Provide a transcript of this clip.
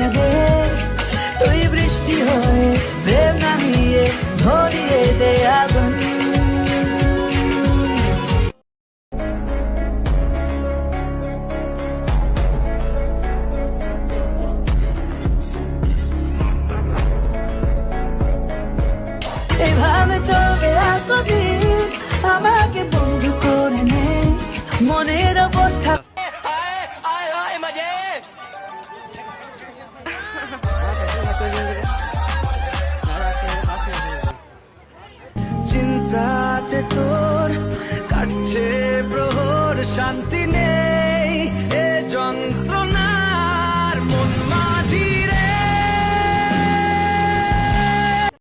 লাগে বৃষ্টি হয়ে প্রেম নামিয়ে ধরিয়ে দে আগুন। এভাবে চলবে এতদিন, আমাকে বন্ধু করে মনের অবস্থা শান্তি নেই।